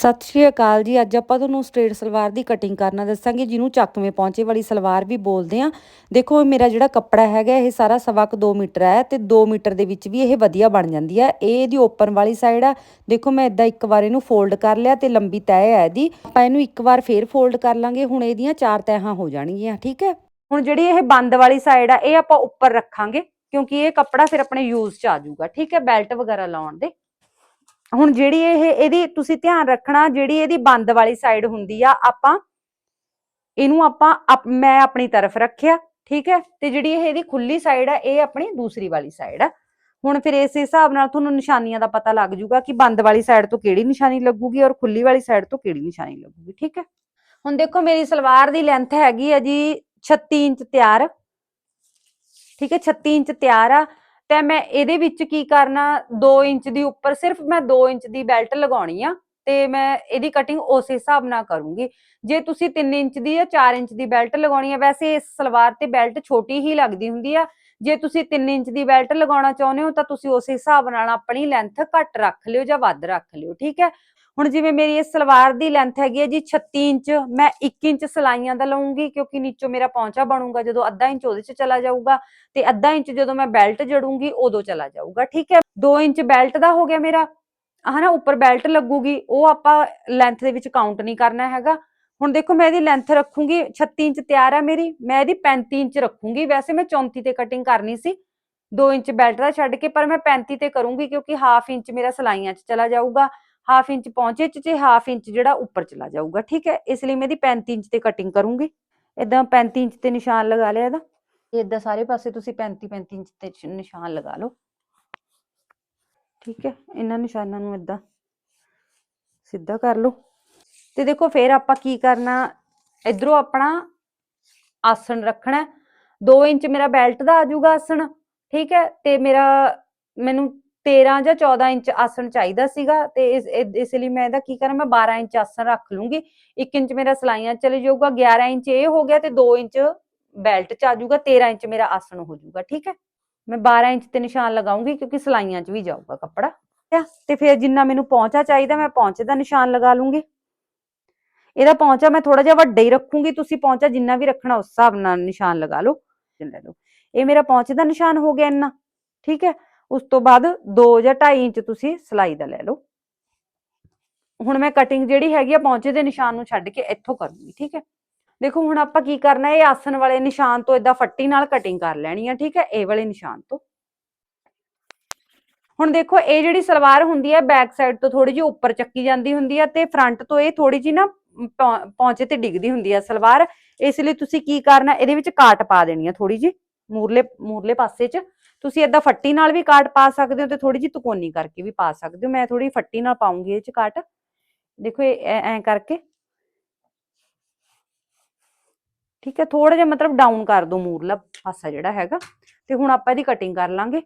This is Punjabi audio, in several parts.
ਸਤਿ ਸ਼੍ਰੀ ਅਕਾਲ ਜੀ। ਅੱਜ ਆਪਾਂ ਤੁਹਾਨੂੰ ਸਟ੍ਰੇਟ ਸਲਵਾਰ ਦੀ ਕਟਿੰਗ ਕਰਨਾ ਦੱਸਾਂਗੇ, ਜਿਹਨੂੰ ਚੱਕਵੇਂ ਪੌਂਚੇ ਵਾਲੀ ਸਲਵਾਰ ਵੀ ਬੋਲਦੇ ਆ ਦੇਖੋ ਮੇਰਾ ਜਿਹੜਾ ਕੱਪੜਾ ਹੈਗਾ, ਇਹ ਸਾਰਾ ਸਵਾ ਕੁ 2 ਮੀਟਰ ਹੈ ਤੇ 2 ਮੀਟਰ ਦੇ ਵਿੱਚ ਵੀ ਇਹ ਵਧੀਆ ਬਣ ਜਾਂਦੀ ਹੈ। ਇਹ ਇਹਦੀ ਓਪਨ ਵਾਲੀ ਸਾਈਡ ਆ। ਦੇਖੋ, ਮੈਂ ਇਦਾਂ ਇੱਕ ਵਾਰ ਇਹਨੂੰ ਫੋਲਡ ਕਰ ਲਿਆ ਤੇ ਲੰਬੀ ਤੈਅ ਹੈ ਇਹਦੀ। ਆਪਾਂ ਇਹਨੂੰ ਇੱਕ ਵਾਰ ਫੇਰ ਫੋਲਡ ਕਰ ਲਾਂਗੇ। ਹੁਣ ਇਹਦੀਆਂ ਚਾਰ ਤੈਹਾਂ ਹੋ ਜਾਣਗੀਆਂ, ਠੀਕ ਹੈ? ਹੁਣ ਜਿਹੜੀ ਇਹ ਬੰਦ ਵਾਲੀ ਸਾਈਡ ਆ, ਇਹ ਆਪਾਂ ਉੱਪਰ ਰੱਖਾਂਗੇ, ਕਿਉਂਕਿ ਇਹ ਕੱਪੜਾ ਫਿਰ ਆਪਣੇ ਯੂਜ਼ ਚ ਆ ਜਾਊਗਾ, ਠੀਕ ਹੈ? ਬੈਲਟ ਵਗੈਰਾ ਲਾਉਣ ਦੇ। ਹੁਣ ਜਿਹੜੀ ਇਹ, ਇਹਦੀ ਤੁਸੀਂ ਧਿਆਨ ਰੱਖਣਾ, ਜਿਹੜੀ ਇਹਦੀ ਬੰਦ ਵਾਲੀ ਸਾਈਡ ਹੁੰਦੀ ਆ, ਆਪਾਂ ਇਹਨੂੰ ਆਪਾਂ ਮੈਂ ਆਪਣੀ ਤਰਫ ਰੱਖਿਆ, ਠੀਕ ਹੈ? ਤੇ ਜਿਹੜੀ ਇਹ ਇਹਦੀ ਖੁੱਲੀ ਸਾਈਡ ਆ, ਇਹ ਆਪਣੀ ਦੂਸਰੀ ਵਾਲੀ ਸਾਈਡ ਆ। ਹੁਣ ਫਿਰ ਇਸ ਹਿਸਾਬ ਨਾਲ ਤੁਹਾਨੂੰ ਨਿਸ਼ਾਨੀਆਂ ਦਾ ਪਤਾ ਲੱਗ ਜੂਗਾ ਕਿ ਬੰਦ ਵਾਲੀ ਸਾਈਡ ਤੋਂ ਕਿਹੜੀ ਨਿਸ਼ਾਨੀ ਲੱਗੂਗੀ ਔਰ ਖੁੱਲੀ ਵਾਲੀ ਸਾਈਡ ਤੋਂ ਕਿਹੜੀ ਨਿਸ਼ਾਨੀ ਲੱਗੂਗੀ, ਠੀਕ ਹੈ? ਹੁਣ ਦੇਖੋ, ਮੇਰੀ ਸਲਵਾਰ ਦੀ ਲੈਂਥ ਹੈਗੀ ਆ ਜੀ 36 ਇੰਚ ਤਿਆਰ। ਠੀਕ ਹੈ? 36 ਇੰਚ ਤਿਆਰ ਆ। ਤੇ ਮੈਂ ਇਹਦੇ ਵਿੱਚ ਕੀ ਕਰਨਾ 2 ਇੰਚ ਦੀ ਉੱਪਰ ਸਿਰਫ ਮੈਂ 2 ਇੰਚ ਦੀ ਬੈਲਟ ਲਗਾਉਣੀ ਆ ਤੇ ਮੈਂ ਇਹਦੀ ਕਟਿੰਗ ਉਸੇ ਹਿਸਾਬ ਨਾਲ ਕਰੂੰਗੀ। ਜੇ ਤੁਸੀਂ 3 ਇੰਚ ਦੀ ਜਾਂ 4 ਇੰਚ ਦੀ ਬੈਲਟ ਲਗਾਉਣੀ ਆ, ਵੈਸੇ ਇਸ ਸਲਵਾਰ ਤੇ ਬੈਲਟ ਛੋਟੀ ਹੀ ਲੱਗਦੀ ਹੁੰਦੀ ਆ। ਜੇ ਤੁਸੀਂ 3 ਇੰਚ ਦੀ ਬੈਲਟ ਲਗਾਉਣਾ ਚਾਹੁੰਦੇ ਹੋ ਤਾਂ ਤੁਸੀਂ ਉਸੇ ਹਿਸਾਬ ਨਾਲ ਆਪਣੀ ਲੈਂਥ ਘੱਟ ਰੱਖ ਲਿਓ ਜਾਂ ਵੱਧ ਰੱਖ ਲਿਓ, ਠੀਕ ਹੈ? ਹੁਣ ਜਿਵੇਂ ਮੇਰੀ ਇਸ ਸਲਵਾਰ ਦੀ ਲੈਂਥ ਹੈਗੀ ਹੈ ਜੀ 36 ਇੰਚ, ਮੈਂ 1 ਇੰਚ ਸਲਾਈਆਂ ਦਾ ਲਵਾਂਗੀ ਕਿਉਂਕਿ ਨੀਚੋਂ ਮੇਰਾ ਪੌਂਚਾ ਬਣੂਗਾ ਜਦੋਂ ਅੱਧਾ ਇੰਚ ਉਹਦੇ 'ਚ ਚਲਾ ਜਾਊਗਾ ਤੇ ਅੱਧਾ ਇੰਚ ਜਦੋਂ ਮੈਂ ਬੈਲਟ ਜੜੂੰਗੀ ਉਦੋਂ ਚਲਾ ਜਾਊਗਾ, ਠੀਕ ਹੈ? 2 ਇੰਚ ਬੈਲਟ ਦਾ ਹੋ ਗਿਆ ਮੇਰਾ, ਹਨਾ? ਉੱਪਰ ਬੈਲਟ ਲੱਗੂਗੀ, ਉਹ ਆਪਾਂ ਲੈਂਥ ਦੇ ਵਿੱਚ ਕਾਊਂਟ ਨਹੀਂ ਕਰਨਾ ਹੈਗਾ। ਹੁਣ ਦੇਖੋ ਮੈਂ ਇਹਦੀ ਲੈਂਥ ਰੱਖੂੰਗੀ 36 ਇੰਚ ਤਿਆਰ ਹੈ ਮੇਰੀ, ਮੈਂ ਇਹਦੀ 35 ਇੰਚ ਰੱਖੂੰਗੀ। ਵੈਸੇ ਮੈਂ 34 ਤੇ ਕਟਿੰਗ ਕਰਨੀ ਸੀ 2 ਇੰਚ ਬੈਲਟ ਦਾ ਛੱਡ ਕੇ, ਪਰ ਮੈਂ 35 ਤੇ ਕਰੂੰਗੀ ਕਿਉਂਕਿ ਹਾਫ ਇੰਚ ਮੇਰਾ ਸਲਾਈਆਂ 'ਚ ਚਲਾ ਜਾਊਗਾ। ਹਾਫ ਇੰਚ ਪਹੁੰਚੇ 'ਚ ਤੇ ਹਾਫ ਇੰਚ ਜਿਹੜਾ ਉੱਪਰ ਚਲਾ ਜਾਊਗਾ, ਠੀਕ ਹੈ? ਇਸ ਲਈ ਮੈਂ ਇਹਦੀ 35 ਇੰਚ ਤੇ ਕਟਿੰਗ ਕਰੂੰਗੀ। ਇਦਾਂ 35 ਇੰਚ ਤੇ ਨਿਸ਼ਾਨ ਲਗਾ ਲਿਆ ਇਹਦਾ। ਇਦਾਂ ਸਾਰੇ ਪਾਸੇ ਤੁਸੀਂ 35 35 ਇੰਚ ਤੇ ਨਿਸ਼ਾਨ ਲਗਾ ਲਓ। ਠੀਕ ਹੈ? ਇਹਨਾਂ ਨਿਸ਼ਾਨਾਂ ਨੂੰ ਇਦਾਂ ਸਿੱਧਾ ਕਰ ਲਓ। ਤੇ ਦੇਖੋ, ਫਿਰ ਆਪਾਂ ਕੀ ਕਰਨਾ? ਇਧਰੋਂ ਆਪਣਾ ਆਸਣ ਰੱਖਣਾ। 2 ਇੰਚ ਮੇਰਾ ਬੈਲਟ ਦਾ ਆ ਜਾਊਗਾ ਆਸਣ, ਠੀਕ ਹੈ? ਤੇ ਮੇਰਾ ਮੈਨੂੰ 13 ਜਾਂ 14 ਇੰਚ ਆਸਣ ਚਾਹੀਦਾ ਸੀਗਾ ਤੇ ਇਸ ਇਸ ਲਈ ਮੈਂ ਇਹਦਾ ਕੀ ਕਰਾਂ, ਮੈਂ 12 ਇੰਚ ਆਸਣ ਰੱਖ ਲੂੰਗੀ। 1 ਇੰਚ ਮੇਰਾ ਸਲਾਈਆਂ ਚਲੇ ਜਾਊਗਾ 11 ਇੰਚ ਇਹ ਹੋ ਗਿਆ ਤੇ 2 ਇੰਚ ਬੈਲਟ 'ਚ ਆ ਜਾਊਗਾ 13 ਇੰਚ ਮੇਰਾ ਆਸਣ ਹੋ ਜਾਊਗਾ, ਠੀਕ ਹੈ? ਮੈਂ 12 ਇੰਚ ਤੇ ਨਿਸ਼ਾਨ ਲਗਾਉਂਗੀ ਕਿਉਂਕਿ ਸਲਾਈਆਂ 'ਚ ਵੀ ਜਾਊਗਾ ਕੱਪੜਾ। ਤੇ ਫਿਰ ਜਿੰਨਾ ਮੈਨੂੰ ਪਹੁੰਚਾ ਚਾਹੀਦਾ, ਮੈਂ ਪਹੁੰਚੇ ਦਾ ਨਿਸ਼ਾਨ ਲਗਾ ਲੂੰਗੀ। ਇਹਦਾ ਪਹੁੰਚਾ ਮੈਂ ਥੋੜਾ ਜਿਹਾ ਵੱਡਾ ਹੀ ਰੱਖੂੰਗੀ, ਤੁਸੀਂ ਪਹੁੰਚਾ ਜਿੰਨਾ ਵੀ ਰੱਖਣਾ ਉਸ ਹਿਸਾਬ ਨਾਲ ਨਿਸ਼ਾਨ ਲਗਾ ਲਓ ਲੈ ਲਓ। ਇਹ ਮੇਰਾ ਪਹੁੰਚੇ ਦਾ ਨਿਸ਼ਾਨ ਹੋ ਗਿਆ ਇੰਨਾ, ਠੀਕ ਹੈ? ਉਸ ਤੋਂ ਬਾਅਦ 2 ਜਾਂ 2.5 ਇੰਚ ਤੁਸੀਂ ਸਲਾਈ ਦਾ ਲੈ ਲਓ। ਹੁਣ ਮੈਂ ਕਟਿੰਗ ਜਿਹੜੀ ਹੈਗੀ ਆ ਪਹੁੰਚੇ ਦੇ ਨਿਸ਼ਾਨ ਨੂੰ ਛੱਡ ਕੇ ਇੱਥੋਂ ਕਰੂੰਗੀ, ਠੀਕ ਹੈ? ਦੇਖੋ ਹੁਣ ਆਪਾਂ ਕੀ ਕਰਨਾ, ਇਹ ਆਸਨ ਵਾਲੇ ਨਿਸ਼ਾਨ ਤੋਂ ਇਦਾਂ ਫੱਟੀ ਨਾਲ ਕਟਿੰਗ ਕਰ ਲੈਣੀ ਆ, ਠੀਕ ਹੈ? ਇਹ ਵਾਲੇ ਨਿਸ਼ਾਨ ਤੋਂ। ਹੁਣ ਦੇਖੋ, ਇਹ ਜਿਹੜੀ ਸਲਵਾਰ ਹੁੰਦੀ ਹੈ ਬੈਕ ਸਾਈਡ ਤੋਂ ਥੋੜੀ ਜਿਹੀ ਉੱਪਰ ਚੱਕੀ ਜਾਂਦੀ ਹੁੰਦੀ ਹੈ ਤੇ ਫਰੰਟ ਤੋਂ ਇਹ ਥੋੜੀ ਜਿਹੀ ਨਾ ਪੌ- ਪੌਂਚੇ ਤੇ ਡਿੱਗਦੀ ਹੁੰਦੀ ਹੈ ਸਲਵਾਰ। ਇਸ ਲਈ ਤੁਸੀਂ ਕੀ ਕਰਨਾ, ਇਹਦੇ ਵਿੱਚ ਕਾਟ ਪਾ ਦੇਣੀ ਆ ਥੋੜੀ ਜਿਹੀ, ਮੂਰਲੇ ਮੂਰਲੇ ਪਾਸੇ 'ਚ। ਤੁਸੀਂ ਏਦਾਂ ਫੱਟੀ ਨਾਲ ਵੀ ਕਾਟ ਪਾ ਸਕਦੇ ਹੋ ਤੇ ਥੋੜੀ ਜਿਹੀ ਤਕੋਨੀ ਕਰਕੇ ਵੀ ਪਾ ਸਕਦੇ ਹੋ। ਮੈਂ ਥੋੜੀ ਫੱਟੀ ਨਾਲ ਪਾਉਂਗੀ ਇਹ 'ਚ ਕਾਟ। ਦੇਖੋ ਐ ਕਰਕੇ। ਠੀਕ ਹੈ ਥੋੜਾ ਜਿਹਾ ਮਤਲਬ ਡਾਊਨ ਕਰ ਦੋ ਮੂਰਲਾ ਪਾਸਾ ਜਿਹੜਾ ਹੈਗਾ। ਤੇ ਹੁਣ ਆਪਾਂ ਇਹਦੀ ਕਟਿੰਗ ਕਰ ਲਾਂਗੇ।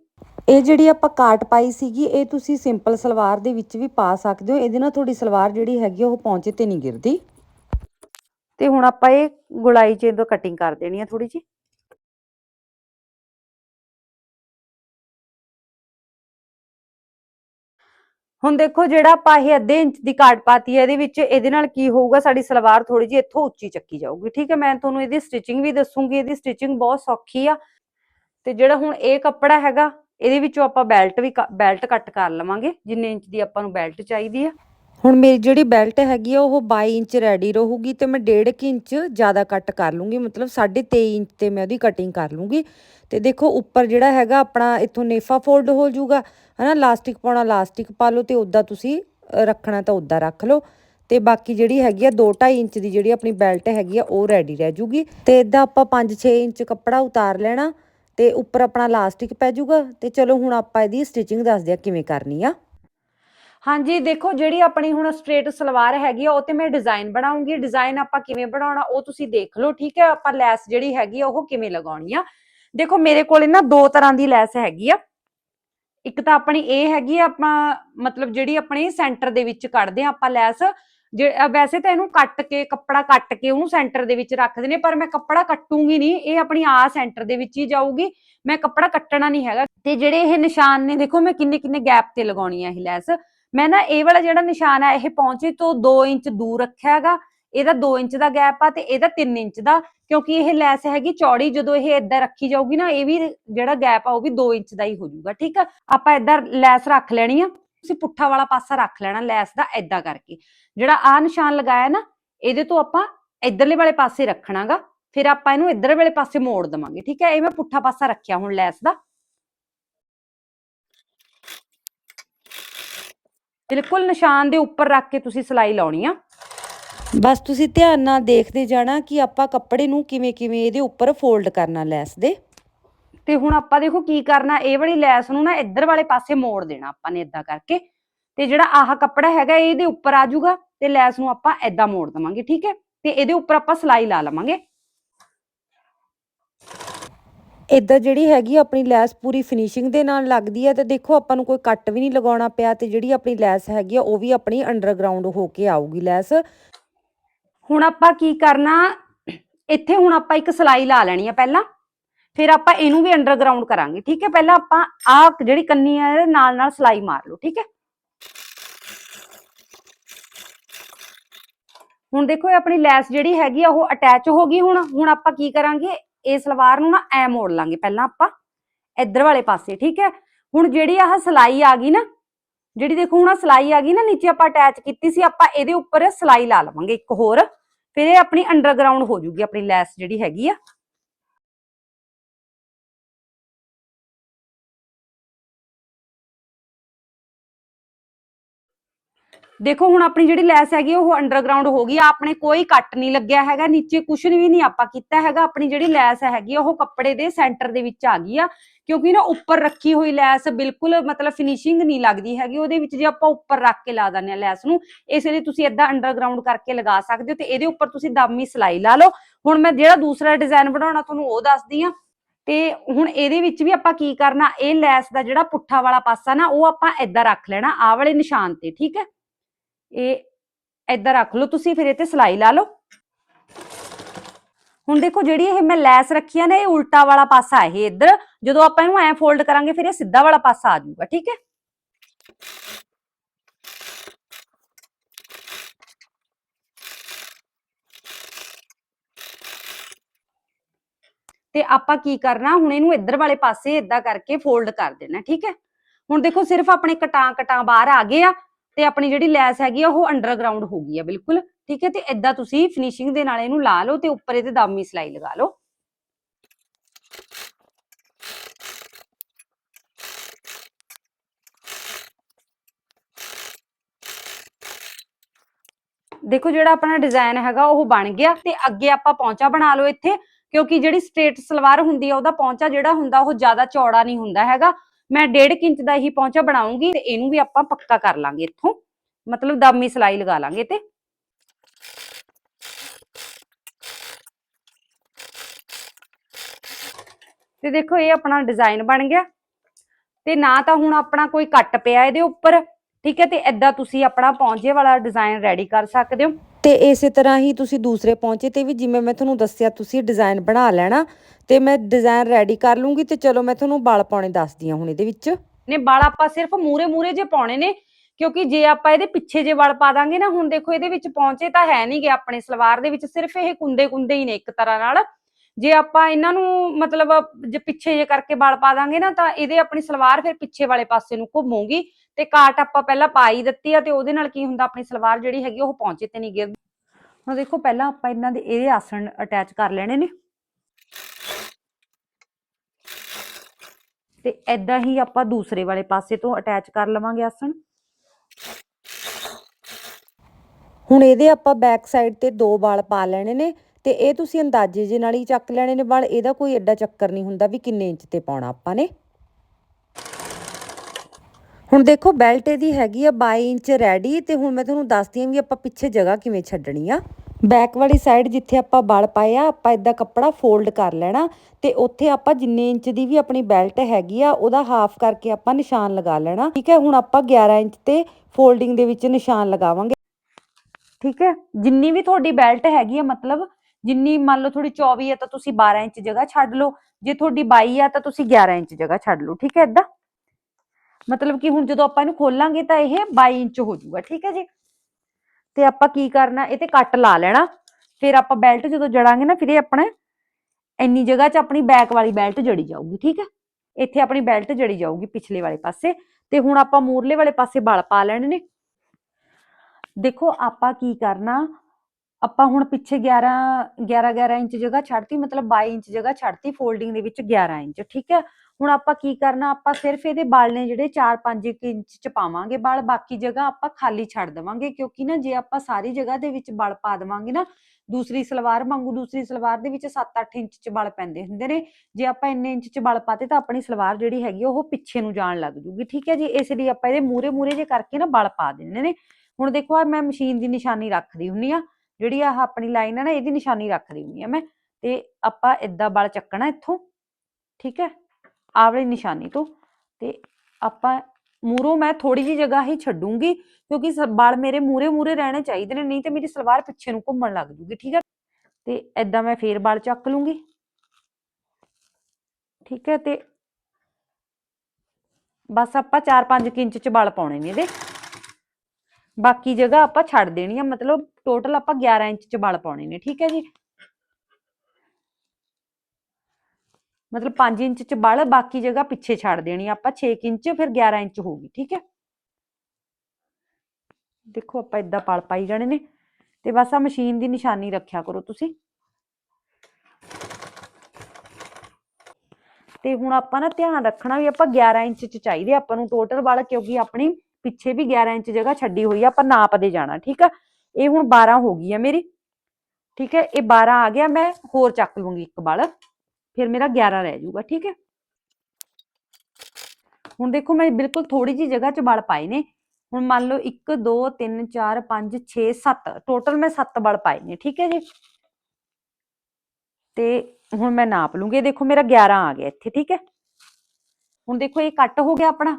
ਇਹ ਜਿਹੜੀ ਆਪਾਂ ਕਾਟ ਪਾਈ ਸੀਗੀ, ਇਹ ਤੁਸੀਂ ਸਿੰਪਲ ਸਲਵਾਰ ਦੇ ਵਿੱਚ ਵੀ ਪਾ ਸਕਦੇ ਹੋ। ਇਹਦੇ ਨਾਲ ਤੁਹਾਡੀ ਸਲਵਾਰ ਜਿਹੜੀ ਹੈਗੀ ਉਹ ਪੌਂਚੇ ਤੇ ਨਹੀਂ ਗਿਰਦੀ। ਤੇ ਹੁਣ ਆਪਾਂ ਇਹ ਗੁਲਾਈ ਚ ਇਹਦੋਂ ਕਟਿੰਗ ਕਰ ਦੇਣੀ ਆ ਥੋੜੀ ਜੀ ਹੁਣ ਦੇਖੋ ਜਿਹੜਾ ਆਪਾਂ ਇਹ ਅੱਧੇ ਇੰਚ ਦੀ ਕਾਟ ਪਾਤੀ ਹੈ, ਇਹਦੇ ਵਿੱਚ ਇਹਦੇ ਨਾਲ ਕੀ ਹੋਊਗਾ? ਸਾਡੀ ਸਲਵਾਰ ਥੋੜੀ ਜਿਹੀ ਇੱਥੋਂ ਉੱਚੀ ਚੱਕੀ ਜਾਊਗੀ। ਠੀਕ ਹੈ, ਮੈਂ ਤੁਹਾਨੂੰ ਇਹਦੀ ਸਟਿਚਿੰਗ ਵੀ ਦੱਸੂਗੀ। ਇਹਦੀ ਸਟਿਚਿੰਗ ਬਹੁਤ ਸੌਖੀ ਆ। ਤੇ ਜਿਹੜਾ ਹੁਣ ਇਹ ਕੱਪੜਾ ਹੈਗਾ, ਇਹਦੇ ਵਿੱਚੋਂ ਆਪਾਂ ਬੈਲਟ ਵੀ ਬੈਲਟ ਕੱਟ ਕਰ ਲਵਾਂਗੇ, ਜਿੰਨੇ ਇੰਚ ਦੀ ਆਪਾਂ ਨੂੰ ਬੈਲਟ ਚਾਹੀਦੀ ਆ। ਹੁਣ ਮੇਰੀ ਜਿਹੜੀ ਬੈਲਟ ਹੈਗੀ ਆ, ਉਹ 22 ਇੰਚ ਰੈਡੀ ਰਹੂਗੀ ਤੇ ਮੈਂ 1.5 ਇੰਚ ਜ਼ਿਆਦਾ ਕੱਟ ਕਰ ਲੂੰਗੀ। ਮਤਲਬ 23.5 ਇੰਚ ਤੇ ਮੈਂ ਉਹਦੀ ਕਟਿੰਗ ਕਰ ਲੂੰਗੀ। ਤੇ ਦੇਖੋ, ਉੱਪਰ ਜਿਹੜਾ ਹੈਗਾ, ਆਪਣਾ ਇੱਥੋਂ ਨੇਫਾ ਫੋਲਡ ਹੋ ਜਾਊਗਾ, ਹਨਾ? ਲਾਸਟਿਕ ਪਾਉਣਾ ਲਾਸਟਿਕ ਪਾ ਲਓ ਤੇ ਉਦਾਂ ਤੁਸੀਂ ਰੱਖਣਾ ਤਾਂ ਉਦਾਂ ਰੱਖ ਲਓ। ਤੇ ਬਾਕੀ ਜਿਹੜੀ ਹੈਗੀ ਆ 2.5 ਇੰਚ ਦੀ ਜਿਹੜੀ ਆਪਣੀ ਬੈਲਟ ਹੈਗੀ ਆ, ਉਹ ਰੈਡੀ ਰਹਿ ਜੂਗੀ। ਤੇ ਇਦਾਂ ਆਪਾਂ 5-6 ਇੰਚ ਕੱਪੜਾ ਉਤਾਰ ਲੈਣਾ ਤੇ ਉੱਪਰ ਆਪਣਾ ਲਾਸਟਿਕ ਪੈ ਜਾਊਗਾ ਤੇ ਚਲੋ, ਹੁਣ ਆਪਾਂ ਇਹਦੀ ਸਟਿਚਿੰਗ ਦੱਸਦੇ ਆ ਕਿਵੇਂ ਕਰਨੀ ਆ। ਹਾਂਜੀ, ਦੇਖੋ ਜਿਹੜੀ ਆਪਣੀ ਹੁਣ ਸਟ੍ਰੇਟ ਸਲਵਾਰ ਹੈਗੀ ਆ, ਉਹ ਤੇ ਮੈਂ ਡਿਜ਼ਾਈਨ ਬਣਾਉਂਗੀ। ਡਿਜ਼ਾਈਨ ਆਪਾਂ ਕਿਵੇਂ ਬਣਾਉਣਾ, ਉਹ ਤੁਸੀਂ ਦੇਖ ਲਓ, ਠੀਕ ਹੈ? ਆਪਾਂ ਲੈਸ ਜਿਹੜੀ ਹੈਗੀ ਆ, ਉਹ ਕਿਵੇਂ ਲਗਾਉਣੀ ਆ। ਦੇਖੋ, ਮੇਰੇ ਕੋਲੇ ਨਾ ਦੋ ਤਰ੍ਹਾਂ ਦੀ ਲੈਸ ਹੈਗੀ ਆ। ਇੱਕ ਤਾਂ ਆਪਣੀ ਇਹ ਹੈਗੀ ਆ, ਆਪਾਂ ਮਤਲਬ ਜਿਹੜੀ ਆਪਣੀ ਸੈਂਟਰ ਦੇ ਵਿੱਚ ਕੱਢਦੇ ਆ ਆਪਾਂ ਲੈਸ। ਜੇ ਵੈਸੇ ਤਾਂ ਇਹਨੂੰ ਕੱਟ ਕੇ, ਕੱਪੜਾ ਕੱਟ ਕੇ ਉਹਨੂੰ ਸੈਂਟਰ ਦੇ ਵਿੱਚ ਰੱਖਦੇ ਨੇ, ਪਰ ਮੈਂ ਕੱਪੜਾ ਕੱਟੂਗੀ ਨਹੀਂ, ਇਹ ਆਪਣੀ ਆ ਸੈਂਟਰ ਦੇ ਵਿੱਚ ਹੀ ਜਾਊਗੀ। ਮੈਂ ਕੱਪੜਾ ਕੱਟਣਾ ਨਹੀਂ ਹੈਗਾ। ਤੇ ਜਿਹੜੇ ਇਹ ਨਿਸ਼ਾਨ ਨੇ, ਦੇਖੋ ਮੈਂ ਕਿੰਨੇ ਕਿੰਨੇ ਗੈਪ ਤੇ ਲਗਾਉਣੀ ਆ ਇਹ ਲੈਸ। ਮੈਂ ਨਾ ਇਹ ਵਾਲਾ ਜਿਹੜਾ ਨਿਸ਼ਾਨ ਹੈ ਇਹ ਪਹੁੰਚੇ ਤੋਂ 2 ਇੰਚ ਦੂਰ ਰੱਖਿਆ ਹੈਗਾ। ਇਹਦਾ 2 ਇੰਚ ਦਾ ਗੈਪ ਆ ਤੇ ਇਹਦਾ 3 ਇੰਚ ਦਾ, ਕਿਉਂਕਿ ਇਹ ਲੈਸ ਹੈਗੀ ਚੌੜੀ, ਜਦੋਂ ਇਹ ਏਦਾਂ ਰੱਖੀ ਜਾਊਗੀ ਨਾ, ਇਹ ਵੀ ਜਿਹੜਾ ਗੈਪ ਆ, ਉਹ ਵੀ 2 ਇੰਚ ਦਾ ਹੀ ਹੋ ਜਾਊਗਾ ਠੀਕ ਆ? ਆਪਾਂ ਏਦਾਂ ਲੈਸ ਰੱਖ ਲੈਣੀ ਆ, ਤੁਸੀਂ ਪੁੱਠਾ ਵਾਲਾ ਪਾਸਾ ਰੱਖ ਲੈਣਾ ਲੈਸ ਦਾ ਏਦਾਂ ਕਰਕੇ। ਜਿਹੜਾ ਆ ਨਿਸ਼ਾਨ ਲਗਾਇਆ ਨਾ, ਇਹਦੇ ਤੋਂ ਆਪਾਂ ਇਧਰਲੇ ਵਾਲੇ ਪਾਸੇ ਰੱਖਣਾਗਾ, ਫਿਰ ਆਪਾਂ ਇਹਨੂੰ ਇਧਰ ਵਾਲੇ ਪਾਸੇ ਮੋੜ ਦਵਾਂਗੇ, ਠੀਕ ਹੈ ਇਹ ਮੈਂ ਪੁੱਠਾ ਪਾਸਾ ਰੱਖਿਆ ਹੁਣ ਲੈਸ ਦਾ। ਬਿਲਕੁਲ ਨਿਸ਼ਾਨ ਦੇ ਉੱਪਰ ਰੱਖ ਕੇ ਤੁਸੀਂ ਸਲਾਈ ਲਾਉਣੀ ਆ। ਬਸ ਤੁਸੀਂ ਧਿਆਨ ਨਾਲ ਦੇਖਦੇ ਜਾਣਾ ਕਿ ਆਪਾਂ ਕੱਪੜੇ ਨੂੰ ਕਿਵੇਂ ਕਿਵੇਂ ਇਹਦੇ ਉੱਪਰ ਫੋਲਡ ਕਰਨਾ ਲੈਸ ਦੇ। ਤੇ ਹੁਣ ਆਪਾਂ ਦੇਖੋ ਕੀ ਕਰਨਾ ਇਹ ਵਾਲੀ ਲੈਸ ਨੂੰ ਨਾ ਇੱਧਰ ਵਾਲੇ ਪਾਸੇ ਮੋੜ ਦੇਣਾ ਆਪਾਂ ਨੇ ਇਦਾਂ ਕਰਕੇ। ਤੇ ਜਿਹੜਾ ਆਹ ਕੱਪੜਾ ਹੈਗਾ ਇਹ ਇਹਦੇ ਉੱਪਰ ਆ ਜਾਊਗਾ ਤੇ ਲੈਸ ਨੂੰ ਆਪਾਂ ਇਦਾਂ ਮੋੜ ਦਵਾਂਗੇ ਠੀਕ ਹੈ? ਤੇ ਇਹਦੇ ਉੱਪਰ ਆਪਾਂ ਸਲਾਈ ਲਾ ਲਵਾਂਗੇ। ਇਦਾਂ ਜਿਹੜੀ ਹੈਗੀ ਆਪਣੀ ਲੈਸ ਪੂਰੀ ਫਿਨਿਸ਼ਿੰਗ ਦੇ ਨਾਲ ਲੱਗਦੀ ਹੈ ਤੇ ਦੇਖੋ ਆਪਾਂ ਨੂੰ ਕੋਈ ਕੱਟ ਵੀ ਨਹੀਂ ਲਗਾਉਣਾ ਪਿਆ ਤੇ ਜਿਹੜੀ ਆਪਣੀ ਲੈਸ ਹੈਗੀ ਆ ਉਹ ਵੀ ਆਪਣੀ ਅੰਡਰਗਰਾਉਂਡ ਹੋ ਕੇ ਆਊਗੀ ਲੈਸ। ਹੁਣ ਆਪਾਂ ਕੀ ਕਰਨਾ, ਇੱਥੇ ਹੁਣ ਆਪਾਂ ਇੱਕ ਸਲਾਈ ਲਾ ਲੈਣੀ ਆ ਪਹਿਲਾਂ, ਫਿਰ ਆਪਾਂ ਇਹਨੂੰ ਵੀ ਅੰਡਰਗਰਾਉਂਡ ਕਰਾਂਗੇ, ਠੀਕ ਹੈ? ਪਹਿਲਾਂ ਆਪਾਂ ਆ ਜਿਹੜੀ ਕੰਨੀ ਆ, ਇਹਦੇ ਨਾਲ ਨਾਲ ਸਲਾਈ ਮਾਰ ਲਓ, ਠੀਕ ਹੈ? ਹੁਣ ਦੇਖੋ ਇਹ ਆਪਣੀ ਲੈਸ ਜਿਹੜੀ ਹੈਗੀ ਆ, ਉਹ ਅਟੈਚ ਹੋ ਗਈ ਹੁਣ ਹੁਣ ਆਪਾਂ ਕੀ ਕਰਾਂਗੇ? ਇਹ ਸਲਵਾਰ ਨੂੰ ਨਾ ਐ ਮੋੜ ਲਾਂਗੇ, ਪਹਿਲਾਂ ਆਪਾਂ ਇੱਧਰ ਵਾਲੇ ਪਾਸੇ, ਠੀਕ ਹੈ? ਹੁਣ ਜਿਹੜੀ ਆਹ ਸਲਾਈ ਆ ਗਈ ਨਾ, ਜਿਹੜੀ ਦੇਖੋ ਹੁਣ ਆਹ ਸਲਾਈ ਆ ਗਈ ਨਾ, ਨੀਚੇ ਆਪਾਂ ਅਟੈਚ ਕੀਤੀ ਸੀ, ਆਪਾਂ ਇਹਦੇ ਉੱਪਰ ਸਲਾਈ ਲਾ ਲਵਾਂਗੇ ਇੱਕ ਹੋਰ, ਫਿਰ ਇਹ ਆਪਣੀ ਅੰਡਰਗਰਾਉਂਡ ਹੋ ਜੂਗੀ, ਆਪਣੀ ਲੈਸ ਜਿਹੜੀ ਹੈਗੀ ਆ। ਦੇਖੋ, ਹੁਣ ਆਪਣੀ ਜਿਹੜੀ ਲੈਸ ਹੈਗੀ ਉਹ ਅੰਡਰਗਰਾਉਂਡ ਹੋ ਗਈ ਆ। ਆਪਣੇ ਕੋਈ ਕੱਟ ਨਹੀਂ ਲੱਗਿਆ ਹੈਗਾ, ਨੀਚੇ ਕੁਝ ਵੀ ਨਹੀਂ ਆਪਾਂ ਕੀਤਾ ਹੈਗਾ। ਆਪਣੀ ਜਿਹੜੀ ਲੈਸ ਹੈਗੀ ਆ, ਉਹ ਕੱਪੜੇ ਦੇ ਸੈਂਟਰ ਦੇ ਵਿੱਚ ਆ ਗਈ ਆ। ਕਿਉਂਕਿ ਨਾ ਉੱਪਰ ਰੱਖੀ ਹੋਈ ਲੈਸ ਬਿਲਕੁਲ ਮਤਲਬ ਫਿਨਿਸ਼ਿੰਗ ਨਹੀਂ ਲੱਗਦੀ ਹੈਗੀ। ਉਹਦੇ ਵਿੱਚ ਜੇ ਆਪਾਂ ਉੱਪਰ ਰੱਖ ਕੇ ਲਾ ਦਿੰਦੇ ਆ ਲੈਸ ਨੂੰ, ਇਸ ਲਈ ਤੁਸੀਂ ਇਦਾਂ ਅੰਡਰਗਰਾਉਂਡ ਕਰਕੇ ਲਗਾ ਸਕਦੇ ਹੋ ਤੇ ਇਹਦੇ ਉੱਪਰ ਤੁਸੀਂ ਦਾਮੀ ਸਲਾਈ ਲਾ ਲਓ। ਹੁਣ ਮੈਂ ਜਿਹੜਾ ਦੂਸਰਾ ਡਿਜ਼ਾਈਨ ਬਣਾਉਣਾ, ਤੁਹਾਨੂੰ ਉਹ ਦੱਸਦੀ ਆ। ਤੇ ਹੁਣ ਇਹਦੇ ਵਿੱਚ ਵੀ ਆਪਾਂ ਕੀ ਕਰਨਾ, ਇਹ ਲੈਸ ਦਾ ਜਿਹੜਾ ਪੁੱਠਾ ਵਾਲਾ ਪਾਸਾ ਨਾ, ਉਹ ਆਪਾਂ ਇਦਾਂ ਰੱਖ ਲੈਣਾ, ਆਹ ਵਾਲੇ ਨਿਸ਼ਾਨ ਤੇ, ਠੀਕ ਹੈ? ਇਹ ਏਦਾਂ ਰੱਖ ਲਓ ਤੁਸੀਂ, ਫਿਰ ਇਹ ਤੇ ਸਲਾਈ ਲਾ ਲਓ। ਹੁਣ ਦੇਖੋ ਜਿਹੜੀ ਇਹ ਮੈਂ ਲੈਸ ਰੱਖੀ ਆ ਨਾ, ਇਹ ਉਲਟਾ ਵਾਲਾ ਪਾਸਾ ਹੈ ਇਹ ਇੱਧਰ। ਜਦੋਂ ਆਪਾਂ ਇਹਨੂੰ ਐ ਫੋਲਡ ਕਰਾਂਗੇ, ਫਿਰ ਇਹ ਸਿੱਧਾ ਵਾਲਾ ਪਾਸਾ ਆ ਜਾਊਗਾ, ਠੀਕ ਹੈ? ਤੇ ਆਪਾਂ ਕੀ ਕਰਨਾ, ਹੁਣ ਇਹਨੂੰ ਇੱਧਰ ਵਾਲੇ ਪਾਸੇ ਇਦਾਂ ਕਰਕੇ ਫੋਲਡ ਕਰ ਦੇਣਾ, ਠੀਕ ਹੈ? ਹੁਣ ਦੇਖੋ ਸਿਰਫ ਆਪਣੇ ਕਟਾਂ ਕਟਾਂ ਬਾਹਰ ਆ ਗਏ ਆ ਤੇ ਆਪਣੀ ਜਿਹੜੀ ਲੈਸ ਹੈਗੀ ਆ, ਉਹ ਅੰਡਰਗਰਾਉਂਡ ਹੋ ਗਈ ਆ ਬਿਲਕੁਲ, ਠੀਕ ਹੈ? ਤੇ ਇਦਾਂ ਤੁਸੀਂ ਫਿਨਿਸ਼ਿੰਗ ਦੇ ਨਾਲ ਇਹਨੂੰ ਲਾ ਲਓ ਤੇ ਉੱਪਰ ਇਹਦੇ ਦਾਮੀ ਸਲਾਈ ਲਗਾ ਲਓ। ਦੇਖੋ ਜਿਹੜਾ ਆਪਣਾ ਡਿਜ਼ਾਈਨ ਹੈਗਾ, ਉਹ ਬਣ ਗਿਆ ਤੇ ਅੱਗੇ ਆਪਾਂ ਪੌਂਚਾ ਬਣਾ ਲਓ ਇੱਥੇ, ਕਿਉਂਕਿ ਜਿਹੜੀ ਸਟ੍ਰੇਟ ਸਲਵਾਰ ਹੁੰਦੀ ਆ, ਉਹਦਾ ਪੌਂਚਾ ਜਿਹੜਾ ਹੁੰਦਾ, ਉਹ ਜ਼ਿਆਦਾ ਚੌੜਾ ਨਹੀਂ ਹੁੰਦਾ ਹੈਗਾ। ਮੈਂ 1.5 ਇੰਚ ਦਾ ਹੀ ਪੌਂਚਾ ਬਣਾਉਂਗੀ ਤੇ ਇਹਨੂੰ ਵੀ ਆਪਾਂ ਪੱਕਾ ਕਰ ਲਾਂਗੇ ਇੱਥੋਂ। ਮਤਲਬ ਦਾਮੀ ਸਲਾਈ ਲਗਾ ਲਾਂਗੇ ਤੇ। ਤੇ ਦੇਖੋ, ਇਹ ਆਪਣਾ ਡਿਜ਼ਾਈਨ ਬਣ ਗਿਆ। ਤੇ ਨਾ ਤਾਂ ਹੁਣ ਆਪਣਾ ਕੋਈ ਕੱਟ ਪਿਆ ਇਹਦੇ ਉੱਪਰ। ਠੀਕ ਹੈ ਤੇ ਐਦਾਂ ਤੁਸੀਂ ਆਪਣਾ ਪੌਂਚੇ ਵਾਲਾ ਡਿਜ਼ਾਈਨ ਰੈਡੀ ਕਰ ਸਕਦੇ ਹੋ। ਤੇ ਇਸੇ ਤਰ੍ਹਾਂ ਹੀ ਤੁਸੀਂ ਦੂਸਰੇ ਪੌਂਚੇ ਤੇ ਵੀ ਜਿਵੇਂ ਮੈਂ ਤੁਹਾਨੂੰ ਦੱਸਿਆ ਤੁਸੀਂ ਡਿਜ਼ਾਈਨ ਬਣਾ ਲੈਣਾ ਤੇ ਮੈਂ ਡਿਜ਼ਾਈਨ ਰੈਡੀ ਕਰ ਲੂੰਗੀ ਤੇ ਚਲੋ ਮੈਂ ਤੁਹਾਨੂੰ ਵਾਲ ਪਾਉਣੇ ਦੱਸਦੀ ਹਾਂ ਹੁਣ ਇਹਦੇ ਵਿੱਚ। ਨੇ ਵਾਲ ਆਪਾਂ ਸਿਰਫ ਮੂਰੇ ਮੂਰੇ ਜੇ ਪਾਉਣੇ ਨੇ ਕਿਉਂਕਿ ਜੇ ਆਪਾਂ ਇਹਦੇ ਪਿੱਛੇ ਜੇ ਵਾਲ ਪਾ ਦਾਂਗੇ ਨਾ ਹੁਣ ਦੇਖੋ ਇਹਦੇ ਵਿੱਚ ਪੌਂਚੇ ਤਾਂ ਹੈ ਨਹੀਂਗੇ ਆਪਣੇ ਸਲਵਾਰ ਦੇ ਵਿੱਚ ਸਿਰਫ ਇਹ ਕੁੰਦੇ ਕੁੰਦੇ ਹੀ ਨੇ ਇੱਕ ਤਰ੍ਹਾਂ ਨਾਲ। ਜੇ ਆਪਾਂ ਇਹਨਾਂ ਨੂੰ ਮਤਲਬ ਜੇ ਪਿੱਛੇ ਜੇ ਕਰਕੇ ਵਾਲ ਪਾ ਦਾਂਗੇ ਨਾ ਤਾਂ ਇਹਦੇ ਆਪਣੀ ਸਲਵਾਰ ਫਿਰ ਪਿੱਛੇ ਵਾਲੇ ਪਾਸੇ ਨੂੰ ਘੁੰਮੂਗੀ। ਤੇ ਕਾਟ ਆਪਾਂ ਪਹਿਲਾਂ ਪਾ ਦਿੱਤੀ ਆ ਤੇ ਉਹਦੇ ਨਾਲ ਕੀ ਹੁੰਦਾ, ਆਪਣੀ ਸਲਵਾਰ ਜਿਹੜੀ ਹੈਗੀ ਉਹ ਪਹੁੰਚੇ ਤੇ ਨਹੀਂ ਗਿਰਦੀ। ਹੁਣ ਦੇਖੋ ਪਹਿਲਾਂ ਆਪਾਂ ਇਹਨਾਂ ਦੇ ਇਹਦੇ ਆਸਣ ਅਟੈਚ ਕਰ ਲੈਣੇ ਨੇ। ਤੇ ਐਦਾਂ ਹੀ ਆਪਾਂ ਦੂਸਰੇ ਵਾਲੇ ਪਾਸੇ ਤੋਂ ਅਟੈਚ ਕਰ ਲਵਾਂਗੇ ਆਸਣ। ਹੁਣ ਇਹਦੇ ਆਪਾਂ ਬੈਕ ਸਾਈਡ ਤੇ ਦੋ ਵਾਲ ਪਾ ਲੈਣੇ ਨੇ ਤੇ ਇਹ ਤੁਸੀਂ ਅੰਦਾਜ਼ੇ ਜੇ ਨਾਲ ਹੀ ਚੱਕ ਲੈਣੇ ਨੇ ਵਾਲ, ਇਹਦਾ ਕੋਈ ਐਡਾ ਚੱਕਰ ਨਹੀਂ ਹੁੰਦਾ ਵੀ ਕਿੰਨੇ ਇੰਚ ਤੇ ਪਾਉਣਾ ਆਪਾਂ ਨੇ। ਹੁਣ ਦੇਖੋ ਬੈਲਟ ਇਹਦੀ ਹੈਗੀ ਆ 22 ਇੰਚ ਰੈਡੀ ਤੇ ਹੁਣ ਮੈਂ ਤੁਹਾਨੂੰ ਦੱਸਦੀ ਹਾਂ ਵੀ ਆਪਾਂ ਪਿੱਛੇ ਜਗ੍ਹਾ ਕਿਵੇਂ ਛੱਡਣੀ ਆ। ਬੈਕ ਵਾਲੀ ਸਾਈਡ ਜਿੱਥੇ ਆਪਾਂ ਬਲ ਪਾਏ ਆ, ਆਪਾਂ ਇਦਾਂ ਕੱਪੜਾ ਫੋਲਡ ਕਰ ਲੈਣਾ ਤੇ ਉੱਥੇ ਆਪਾਂ ਜਿੰਨੇ ਇੰਚ ਦੀ ਵੀ ਆਪਣੀ ਬੈਲਟ ਹੈਗੀ ਆ, ਉਹਦਾ ਹਾਫ ਕਰਕੇ ਆਪਾਂ ਨਿਸ਼ਾਨ ਲਗਾ ਲੈਣਾ। ਠੀਕ ਹੈ, ਹੁਣ ਆਪਾਂ 11 ਇੰਚ ਤੇ ਫੋਲਡਿੰਗ ਦੇ ਵਿੱਚ ਨਿਸ਼ਾਨ ਲਗਾਵਾਂਗੇ। ਠੀਕ ਹੈ, ਜਿੰਨੀ ਵੀ ਤੁਹਾਡੀ ਬੈਲਟ ਹੈਗੀ ਆ, ਮਤਲਬ ਜਿੰਨੀ ਮੰਨ ਲਓ ਥੋੜੀ 24 ਹੈ ਤਾਂ ਤੁਸੀਂ 12 ਇੰਚ ਜਗ੍ਹਾ ਛੱਡ ਲਓ, ਜੇ ਤੁਹਾਡੀ 22 ਆ ਤਾਂ ਤੁਸੀਂ 11 ਇੰਚ ਜਗ੍ਹਾ ਛੱਡ ਲਓ। ਠੀਕ ਹੈ ਇਦਾਂ ਮਤਲਬ ਕਿ ਹੁਣ ਜਦੋਂ ਆਪਾਂ ਇਹਨੂੰ ਖੋਲਾਂਗੇ ਤਾਂ ਇਹ 22 ਇੰਚ ਹੋ ਜਾਊਗਾ, ਠੀਕ ਹੈ ਜੀ? ਤੇ ਆਪਾਂ ਕੀ ਕਰਨਾ, ਇਹ ਤੇ ਕੱਟ ਲਾ ਲੈਣਾ, ਫਿਰ ਆਪਾਂ ਬੈਲਟ ਜਦੋਂ ਜੜਾਂਗੇ ਨਾ, ਫਿਰ ਇਹ ਆਪਣਾ ਇੰਨੀ ਜਗ੍ਹਾ 'ਚ ਆਪਣੀ ਬੈਕ ਵਾਲੀ ਬੈਲਟ ਜੜੀ ਜਾਊਗੀ, ਠੀਕ ਹੈ? ਇੱਥੇ ਆਪਣੀ ਬੈਲਟ ਜੜੀ ਜਾਊਗੀ ਪਿਛਲੇ ਵਾਲੇ ਪਾਸੇ, ਤੇ ਹੁਣ ਆਪਾਂ ਮੂਰਲੇ ਵਾਲੇ ਪਾਸੇ ਬਲ ਪਾ ਲੈਣੇ ਨੇ। ਦੇਖੋ ਆਪਾਂ ਕੀ ਕਰਨਾ ਆਪਾਂ ਹੁਣ ਪਿੱਛੇ 11 11 11 ਇੰਚ ਜਗ੍ਹਾ ਛੱਡਤੀ ਮਤਲਬ 22 ਇੰਚ ਜਗ੍ਹਾ ਛੱਡਤੀ ਫੋਲਡਿੰਗ ਦੇ ਵਿੱਚ 11 ਇੰਚ ਠੀਕ ਹੈ? ਹੁਣ ਆਪਾਂ ਕੀ ਕਰਨਾ ਆਪਾਂ ਸਿਰਫ ਇਹਦੇ ਬਾਲ ਨੇ ਜਿਹੜੇ 4-5 ਇੰਚ ਚ ਪਾਵਾਂਗੇ ਬਾਲ ਬਾਕੀ ਜਗ੍ਹਾ ਆਪਾਂ ਖਾਲੀ ਛੱਡ ਦੇਵਾਂਗੇ ਕਿਉਂਕਿ ਨਾ ਜੇ ਆਪਾਂ ਸਾਰੀ ਜਗ੍ਹਾ ਦੇ ਵਿੱਚ ਬਲ ਪਾ ਦੇਵਾਂਗੇ ਨਾ ਦੂਸਰੀ ਸਲਵਾਰ ਵਾਂਗੂ ਦੂਸਰੀ ਸਲਵਾਰ ਦੇ ਵਿੱਚ 7-8 ਇੰਚ ਚ ਬਲ ਪੈਂਦੇ ਹੁੰਦੇ ਨੇ ਜੇ ਆਪਾਂ ਇੰਨੇ ਇੰਚ ਚ ਬਲ ਪਾਤੇ ਤਾਂ ਆਪਣੀ ਸਲਵਾਰ ਜਿਹੜੀ ਹੈਗੀ ਆ, ਉਹ ਪਿੱਛੇ ਨੂੰ ਜਾਣ ਲੱਗ ਜੂਗੀ ਠੀਕ ਹੈ ਜੀ? ਇਸ ਲਈ ਆਪਾਂ ਇਹਦੇ ਮੂਰੇ ਮੂਰੇ ਜੇ ਕਰਕੇ ਨਾ ਬਲ ਪਾ ਦਿੰਦੇ ਨੇ। ਹੁਣ ਦੇਖੋ ਆ ਮੈਂ ਮਸ਼ੀਨ ਦੀ ਨਿਸ਼ਾਨੀ ਰੱਖਦੀ ਹੁੰਨੀ ਆ ਜਿਹੜੀ ਆਹ ਆਪਣੀ ਲਾਈਨ ਹੈ ਨਾ, ਇਹਦੀ ਨਿਸ਼ਾਨੀ ਰੱਖਦੀ ਹੁੰਨੀ ਆ ਮੈਂ, ਤੇ ਆਪਾਂ ਇਦਾਂ ਬਲ ਚੱਕਣਾ ਇੱਥੋਂ, ਠੀਕ ਹੈ? ਆਹ ਵਾਲੀ ਨਿਸ਼ਾਨੀ ਤੋਂ, ਤੇ ਆਪਾਂ ਮੂਰੋਂ ਮੈਂ ਥੋੜੀ ਜੀ ਜਗ੍ਹਾ ਹੀ ਛੱਡੂੰਗੀ, ਕਿਉਂਕਿ ਸ- ਬਲ ਮੇਰੇ ਮੂਰੇ ਮੂਰੇ ਰਹਿਣੇ ਚਾਹੀਦੇ ਨੇ, ਨਹੀਂ ਤੇ ਮੇਰੀ ਸਲਵਾਰ ਪਿੱਛੇ ਨੂੰ ਘੁੰਮਣ ਲੱਗ ਜੂਗੀ, ਠੀਕ ਹੈ? ਤੇ ਇਦਾਂ ਮੈਂ ਫੇਰ ਬਲ ਚੱਕ ਲੂੰਗੀ। ਠੀਕ ਹੈ, ਤੇ ਬਸ ਆਪਾਂ 4-5 ਇੰਚ ਚ ਬਲ ਪਾਉਣੇ ਨੇ ਇਹਦੇ। ਬਾਕੀ ਜਗ੍ਹਾ ਆਪਾਂ ਛੱਡ ਦੇਣੀ ਆ, ਮਤਲਬ ਟੋਟਲ ਆਪਾਂ 11 ਇੰਚ ਚ ਬਲ ਪਾਉਣੇ ਨੇ, ਠੀਕ ਹੈ ਜੀ? ਮਤਲਬ 5 ਇੰਚ ਚ ਬਲ ਬਾਕੀ ਜਗ੍ਹਾ ਪਿੱਛੇ ਛੱਡ ਦੇਣੀ ਆਪਾਂ 6 ਇੰਚ, ਫਿਰ 11 ਇੰਚ ਹੋਊਗੀ, ਠੀਕ ਹੈ? ਦੇਖੋ ਆਪਾਂ ਇਦਾਂ ਪਲ ਪਾਈ ਜਾਣੇ ਨੇ, ਤੇ ਬਸ ਆ ਮਸ਼ੀਨ ਦੀ ਨਿਸ਼ਾਨੀ ਰੱਖਿਆ ਕਰੋ ਤੁਸੀਂ। ਤੇ ਹੁਣ ਆਪਾਂ ਨਾ ਧਿਆਨ ਰੱਖਣਾ ਵੀ ਆਪਾਂ 11 ਇੰਚ ਚ ਚਾਹੀਦੇ ਆਪਾਂ ਨੂੰ ਟੋਟਲ ਵਾਲਾ, ਕਿਉਂਕਿ ਆਪਣੀ ਪਿੱਛੇ ਵੀ 11 ਇੰਚ ਜਗ੍ਹਾ ਛੱਡੀ ਹੋਈ ਆ, ਆਪਾਂ ਨਾਪ ਦੇ ਜਾਣਾ, ਠੀਕ ਆ? ਇਹ ਹੁਣ 12 ਹੋ ਗਈ ਆ ਮੇਰੀ, ਠੀਕ ਹੈ ਇਹ 12 ਆ ਗਿਆ, ਮੈਂ ਹੋਰ ਚੱਕ ਲੂੰਗੀ ਇੱਕ ਬਲ ਫਿਰ ਮੇਰਾ 11 ਰਹਿ ਜਾਊਗਾ, ਠੀਕ ਹੈ ਹੁਣ ਦੇਖੋ, ਮੈਂ ਬਿਲਕੁਲ ਥੋੜੀ ਜੀ ਜਗ੍ਹਾ 'ਚ ਬਲ ਪਾਏ ਨੇ, ਹੁਣ ਮੰਨ ਲਓ 1 2 3 4 5 6 7 ਟੋਟਲ ਮੈਂ 7 ਬਲ ਪਾਏ ਨੇ, ਠੀਕ ਹੈ ਜੀ? ਤੇ ਹੁਣ ਮੈਂ ਨਾਪ ਲੂੰਗੀ ਇਹ ਦੇਖੋ ਮੇਰਾ 11 ਆ ਗਿਆ ਇੱਥੇ, ਠੀਕ ਹੈ ਹੁਣ ਦੇਖੋ ਇਹ ਕੱਟ ਹੋ ਗਿਆ ਆਪਣਾ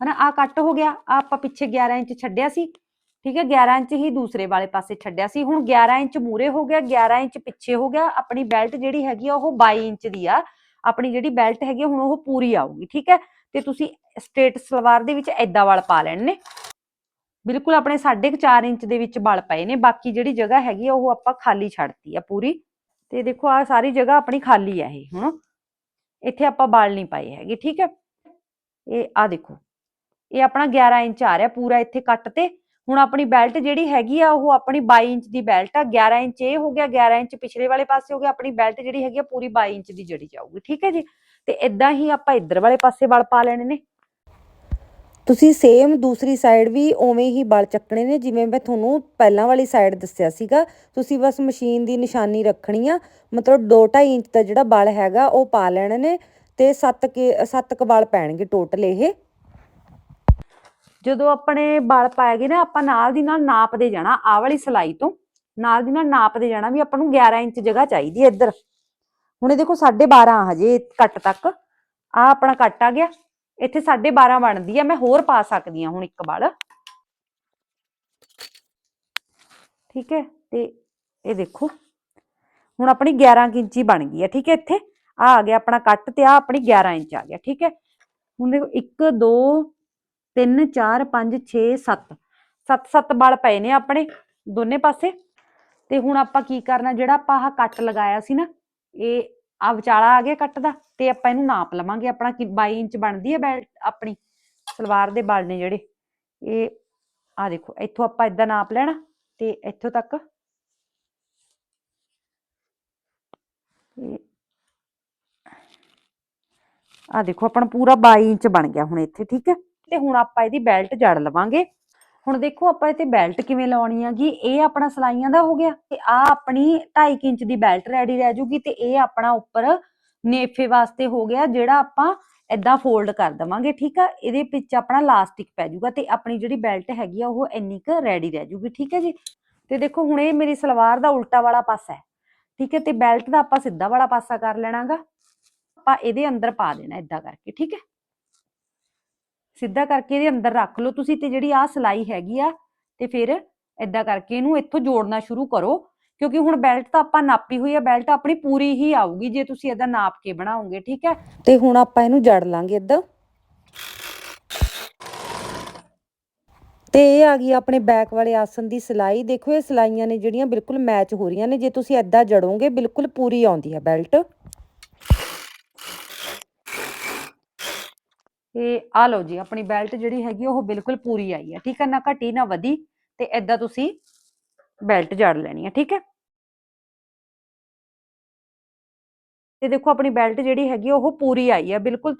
ਹਨਾ ਆ ਕੱਟ ਹੋ ਗਿਆ ਆ ਆਪਾਂ ਪਿੱਛੇ 11 ਇੰਚ ਛੱਡਿਆ ਸੀ, ਠੀਕ ਹੈ 11 ਇੰਚ ਹੀ ਦੂਸਰੇ ਵਾਲੇ ਪਾਸੇ ਛੱਡਿਆ ਸੀ, ਹੁਣ 11 ਇੰਚ ਮੂਰੇ ਹੋ ਗਿਆ 11 ਇੰਚ ਪਿੱਛੇ ਹੋ ਗਿਆ, ਆਪਣੀ ਬੈਲਟ ਜਿਹੜੀ ਹੈਗੀ ਆ ਉਹ 22 ਇੰਚ ਦੀ ਆ, ਆਪਣੀ ਜਿਹੜੀ ਬੈਲਟ ਹੈਗੀ ਹੁਣ ਉਹ ਪੂਰੀ ਆਊਗੀ, ਠੀਕ ਹੈ, ਤੇ ਤੁਸੀਂ ਸਟ੍ਰੇਟ ਸਲਵਾਰ ਦੇ ਵਿੱਚ ਐਦਾਂ ਵਾਲ ਪਾ ਲੈਣ ਨੇ, ਬਿਲਕੁਲ ਆਪਣੇ 4.5 ਇੰਚ ਦੇ ਵਿੱਚ ਵਲ ਪਏ ਨੇ, ਬਾਕੀ ਜਿਹੜੀ ਜਗ੍ਹਾ ਹੈਗੀ ਆ ਉਹ ਆਪਾਂ ਖਾਲੀ ਛੱਡਤੀ ਆ ਪੂਰੀ, ਤੇ ਦੇਖੋ ਆ ਸਾਰੀ ਜਗ੍ਹਾ ਆਪਣੀ ਖਾਲੀ ਆ ਇਹ ਹੁਣ, ਇੱਥੇ ਆਪਾਂ ਵਾਲ ਨਹੀਂ ਪਾਏ ਹੈਗੇ, ਠੀਕ ਹੈ, ਇਹ ਆ ਦੇਖੋ ਇਹ ਆਪਣਾ 11 ਇੰਚ ਆ ਰਿਹਾ ਪੂਰਾ ਇੱਥੇ ਕੱਟ ਤੇ। ਹੁਣ ਆਪਣੀ ਬੈਲਟ ਜਿਹੜੀ ਹੈਗੀ ਆ, ਉਹ ਆਪਣੀ 22 ਇੰਚ ਦੀ ਬੈਲਟ ਆ। 11 ਇੰਚ ਇਹ ਹੋ ਗਿਆ 11 ਇੰਚ ਪਿਛਲੇ ਵਾਲੇ ਪਾਸੇ ਹੋ ਗਿਆ। ਆਪਣੀ ਬੈਲਟ ਜਿਹੜੀ ਹੈਗੀ ਆ, ਪੂਰੀ 22 ਇੰਚ ਦੀ ਜੜੀ ਜਾਊਗੀ, ਠੀਕ ਹੈ ਜੀ? ਤੇ ਇਦਾਂ ਹੀ ਆਪਾਂ ਇੱਧਰ ਵਾਲੇ ਪਾਸੇ ਵਲ ਪਾ ਲੈਣੇ ਨੇ। ਤੁਸੀਂ ਸੇਮ ਦੂਸਰੀ ਸਾਈਡ ਵੀ ਉਵੇਂ ਹੀ ਬਲ ਚੱਕਣੇ ਨੇ, ਜਿਵੇਂ ਮੈਂ ਤੁਹਾਨੂੰ ਪਹਿਲਾਂ ਵਾਲੀ ਸਾਈਡ ਦੱਸਿਆ ਸੀਗਾ। ਤੁਸੀਂ ਬਸ ਮਸ਼ੀਨ ਦੀ ਨਿਸ਼ਾਨੀ ਰੱਖਣੀ ਆ। ਮਤਲਬ 2.5 ਇੰਚ ਦਾ ਜਿਹੜਾ ਬਲ ਹੈਗਾ, ਉਹ ਪਾ ਲੈਣੇ ਨੇ ਤੇ 7 ਕੇ 7 ਕ ਬਲ ਪੈਣਗੇ ਟੋਟਲ ਇਹ। ਜਦੋਂ ਆਪਣੇ ਬਲ ਪਾਏ ਨਾ, ਆਪਾਂ ਨਾਲ ਦੀ ਨਾਲ ਨਾਪਦੇ ਜਾਣਾ, ਆਹ ਵਾਲੀ ਸਲਾਈ ਤੋਂ। ਨਾਲ ਦੀ ਨਾਲ ਨਾਪਦੇ ਜਾਣਾ ਵੀ ਆਪਾਂ ਨੂੰ 11 ਇੰਚ ਜਗ੍ਹਾ ਚਾਹੀਦੀ ਹੈ ਇੱਧਰ। ਹੁਣ ਇਹ ਦੇਖੋ 12.5 ਹਜੇ ਕੱਟ ਤੱਕ। ਆ ਆਪਣਾ ਕੱਟ ਆ ਗਿਆ। ਇੱਥੇ 12.5 ਬਣਦੀ ਆ, ਮੈਂ ਹੋਰ ਪਾ ਸਕਦੀ ਆ ਹੁਣ ਇੱਕ ਬਲ। ਠੀਕ ਹੈ, ਤੇ ਇਹ ਦੇਖੋ। ਹੁਣ ਆਪਣੀ 11 ਕੁ ਇੰਚੀ ਬਣ ਗਈ ਆ ਠੀਕ ਹੈ ਇੱਥੇ। ਆ ਆ ਗਿਆ ਆਪਣਾ ਕੱਟ ਤੇ ਆ ਆਪਣੀ 11 ਇੰਚ ਆ ਗਿਆ, ਠੀਕ ਹੈ। ਹੁਣ ਦੇਖੋ 1 2 3 4 5 6 7 7 7 ਬਲ ਪਏ ਨੇ ਆਪਣੇ ਦੋਨੇ ਪਾਸੇ। ਤੇ ਹੁਣ ਆਪਾਂ ਕੀ ਕਰਨਾ, ਜਿਹੜਾ ਆਪਾਂ ਆਹ ਕੱਟ ਲਗਾਇਆ ਸੀ ਨਾ, ਇਹ ਆ ਵਿਚਾਲਾ ਆ ਗਿਆ ਕੱਟ ਦਾ, ਤੇ ਆਪਾਂ ਇਹਨੂੰ ਨਾਪ ਲਵਾਂਗੇ। ਆਪਣਾ 22 ਇੰਚ ਬਣਦੀ ਹੈ ਬੈਲਟ ਆਪਣੀ, ਸਲਵਾਰ ਦੇ ਬਲ ਨੇ ਜਿਹੜੇ। ਇਹ ਆ ਦੇਖੋ, ਇੱਥੋਂ ਆਪਾਂ ਇਦਾਂ ਨਾਪ ਲੈਣਾ, ਤੇ ਇੱਥੋਂ ਤੱਕ ਆ ਦੇਖੋ, ਆਪਣਾ ਪੂਰਾ 22 ਇੰਚ ਬਣ ਗਿਆ ਹੁਣ ਇੱਥੇ, ਠੀਕ ਹੈ? ਤੇ ਹੁਣ ਆਪਾਂ ਇਹਦੀ ਬੈਲਟ ਜੜ ਲਵਾਂਗੇ। ਹੁਣ ਦੇਖੋ ਆਪਾਂ ਇੱਥੇ ਬੈਲਟ ਕਿਵੇਂ ਲਾਉਣੀ ਹੈਗੀ, ਇਹ ਆਪਣਾ ਸਲਾਈਆਂ ਦਾ ਹੋ ਗਿਆ ਤੇ ਆ ਆਪਣੀ 2.5 ਇੰਚ ਦੀ ਬੈਲਟ ਰੈਡੀ ਰਹਿ ਜੂਗੀ ਤੇ ਇਹ ਆਪਣਾ ਉੱਪਰ ਨੇਫੇ ਵਾਸਤੇ ਹੋ ਗਿਆ, ਜਿਹੜਾ ਆਪਾਂ ਏਦਾਂ ਫੋਲਡ ਕਰ ਦਵਾਂਗੇ, ਠੀਕ ਆ? ਇਹਦੇ ਵਿੱਚ ਆਪਣਾ ਲਾਸਟਿਕ ਪੈ ਜਾਊਗਾ ਤੇ ਆਪਣੀ ਜਿਹੜੀ ਬੈਲਟ ਹੈਗੀ ਆ, ਉਹ ਇੰਨੀ ਕੁ ਰੈਡੀ ਰਹਿ ਜੂਗੀ, ਠੀਕ ਹੈ ਜੀ? ਤੇ ਦੇਖੋ ਹੁਣ ਇਹ ਮੇਰੀ ਸਲਵਾਰ ਦਾ ਉਲਟਾ ਵਾਲਾ ਪਾਸਾ ਹੈ, ਠੀਕ ਹੈ ਤੇ ਬੈਲਟ ਦਾ ਆਪਾਂ ਸਿੱਧਾ ਵਾਲਾ ਪਾਸਾ ਕਰ ਲੈਣਾਗਾ। ਆਪਾਂ ਇਹਦੇ ਅੰਦਰ ਪਾ ਦੇਣਾ ਏਦਾਂ ਕਰਕੇ, ਠੀਕ ਹੈ ਸਿੱਧਾ ਕਰਕੇ ਇਹਦੇ ਅੰਦਰ ਰੱਖ ਲਓ। ਤੁਸੀਂ ਤੇ ਜਿਹੜੀ ਆ ਸਲਾਈ ਹੈਗੀ ਆ, ਤੇ ਫਿਰ ਏਦਾਂ ਕਰਕੇ ਇਹਨੂੰ ਇੱਥੋਂ ਜੋੜਨਾ ਸ਼ੁਰੂ ਕਰੋ। ਕਿਉਂਕਿ ਹੁਣ ਬੈਲਟ ਤਾਂ ਆਪਾਂ ਨਾਪੀ ਹੋਈ ਆ, ਬੈਲਟ ਆਪਣੀ ਪੂਰੀ ਹੀ ਆਊਗੀ ਜੇ ਤੁਸੀਂ ਏਦਾਂ ਨਾਪ ਕੇ ਬਣਾਓਗੇ, ਠੀਕ ਹੈ? ਤੇ ਹੁਣ ਆਪਾਂ ਇਹਨੂੰ ਜੜ ਲਾਂਗੇ ਏਦਾਂ ਤੇ ਇਹ ਆ ਗਈ ਆਪਣੇ ਬੈਕ ਵਾਲੇ ਆਸਨ ਦੀ ਸਿਲਾਈ। ਦੇਖੋ ਇਹ ਸਿਲਾਈਆਂ ਨੇ ਜਿਹੜੀਆਂ ਬਿਲਕੁਲ ਮੈਚ ਹੋ ਰਹੀਆਂ ਨੇ। ਜੇ ਤੁਸੀਂ ਐਦਾਂ ਜੜੋਗੇ, ਬਿਲਕੁਲ ਪੂਰੀ ਆਉਂਦੀ ਹੈ ਬੈਲਟ। ਤੇ ਆ ਲਓ ਜੀ, ਆਪਣੀ ਬੈਲਟ ਜਿਹੜੀ ਹੈਗੀ ਉਹ ਬਿਲਕੁਲ ਪੂਰੀ ਆਈ ਹੈ ਠੀਕ ਹੈ ਨਾ ਘਟੀ, ਨਾ ਵਧੀ ਤੇ ਐਦਾਂ ਤੁਸੀਂ ਬੈਲਟ ਜੜ ਲੈਣੀ ਹੈ ਠੀਕ ਹੈ ਤੇ ਦੇਖੋ, ਆਪਣੀ ਬੈਲਟ ਜਿਹੜੀ ਹੈਗੀ ਉਹ ਪੂਰੀ ਆਈ ਹੈ ਬਿਲਕੁਲ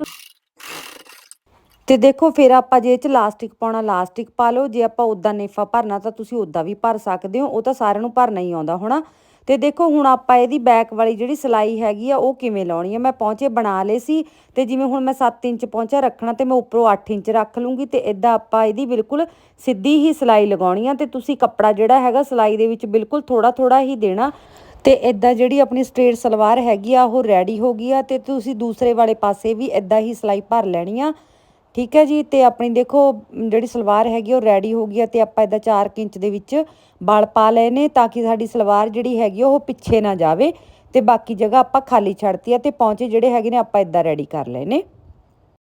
ਤੇ ਦੇਖੋ, ਫਿਰ ਆਪਾਂ ਜੇ ਇਹ ਚ ਲਾਸਟਿਕ ਪਾਉਣਾ ਲਾਸਟਿਕ ਪਾ ਲਓ, ਜੇ ਆਪਾਂ ਉਦਾਂ ਨੇਫਾ ਭਰਨਾ, ਤਾਂ ਤੁਸੀਂ ਉਦਾਂ ਵੀ ਭਰ ਸਕਦੇ ਹੋ, ਉਹ ਤਾਂ ਸਾਰਿਆਂ ਨੂੰ ਭਰਨਾ ਹੀ ਆਉਂਦਾ, ਹੋਣਾ? ਤੇ ਦੇਖੋ, ਹੁਣ ਆਪਾਂ ਇਹਦੀ ਬੈਕ ਵਾਲੀ ਜਿਹੜੀ ਸਿਲਾਈ ਹੈਗੀ ਆ, ਉਹ ਕਿਵੇਂ ਲਾਉਣੀ ਆ? ਮੈਂ ਪਹੁੰਚੇ ਬਣਾ ਲਏ ਸੀ ਤੇ ਜਿਵੇਂ ਹੁਣ ਮੈਂ 7 ਇੰਚ ਪਹੁੰਚਾ ਰੱਖਣਾ ਤੇ ਮੈਂ ਉੱਪਰੋਂ 8 ਇੰਚ ਰੱਖ ਲੂੰਗੀ ਤੇ ਇਦਾਂ ਆਪਾਂ ਇਹਦੀ ਬਿਲਕੁਲ ਸਿੱਧੀ ਹੀ ਸਿਲਾਈ ਲਗਾਉਣੀ ਆ ਤੇ ਤੁਸੀਂ ਕੱਪੜਾ ਜਿਹੜਾ ਹੈਗਾ ਸਿਲਾਈ ਦੇ ਵਿੱਚ ਬਿਲਕੁਲ ਥੋੜਾ ਥੋੜਾ ਹੀ ਦੇਣਾ। ਤੇ ਇਦਾਂ ਜਿਹੜੀ ਆਪਣੀ ਸਟ੍ਰੇਟ ਸਲਵਾਰ ਹੈਗੀ ਆ, ਉਹ ਰੈਡੀ ਹੋ ਗਈ ਆ ਤੇ ਤੁਸੀਂ ਦੂਸਰੇ ਵਾਲੇ ਪਾਸੇ ਵੀ ਇਦਾਂ ਹੀ ਸਿਲਾਈ ਭਰ ਲੈਣੀ ਆ। ਠੀਕ ਹੈ ਜੀ, ਤੇ ਆਪਣੀ ਦੇਖੋ, ਜਿਹੜੀ ਸਲਵਾਰ ਹੈਗੀ ਉਹ ਰੈਡੀ ਹੋ ਗਈ ਆ ਤੇ ਆਪਾਂ ਇਦਾਂ 4 ਇੰਚ ਦੇ ਵਿੱਚ ਬਲ ਪਾ ਲਏ ਨੇ ਤਾਂ ਕਿ ਸਾਡੀ ਸਲਵਾਰ ਜਿਹੜੀ ਹੈਗੀ ਉਹ ਪਿੱਛੇ ਨਾ ਜਾਵੇ ਤੇ ਬਾਕੀ ਜਗ੍ਹਾ ਆਪਾਂ ਖਾਲੀ ਛੱਡਤੀ ਹੈ ਤੇ ਪੌਂਚੇ ਜਿਹੜੇ ਹੈਗੇ ਨੇ ਆਪਾਂ ਇਦਾਂ ਰੈਡੀ ਕਰ ਲਏ ਨੇ।